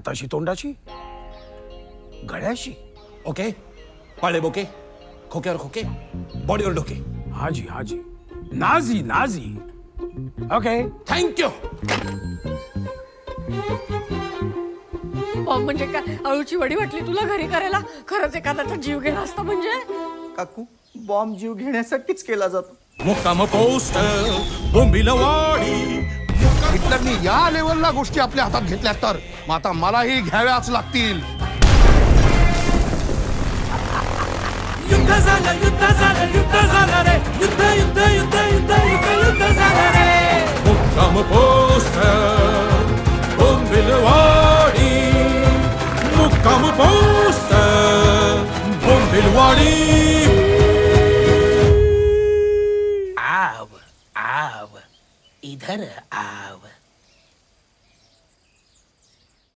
हाताशी तोंडाशी? गळ्याशी? ओके? पाळे बोके? खोक्यावर खोके? बॉडीवर डोके? हाजी हाजी. नाझी नाझी ओके? थँक्यू बॉम्ब म्हणजे काय? अळूची वडी वाटली तुला घरी करायला? खरंच एखाद्याचा जीव गेला असता म्हणजे? काकू बॉम्ब जीव घेण्यासाठीच केला जातो. मुक्काम पोस्ट बोंबिलवाडी हिटलरनी या लेवलला गोष्टी आपल्या हातात घेतल्या तर. मग आता मलाही घ्याव्याच लागतील. युद्ध झालं युद्ध झालं युद्ध झालं रे. युद्ध युद्ध युद्ध युद्ध युद्ध युद्ध झालं रे. मुक्काम पोस्ट बोंबिलवाडी. मुक्काम पोस्ट बोंबिलवाडी. आव आव इधर आ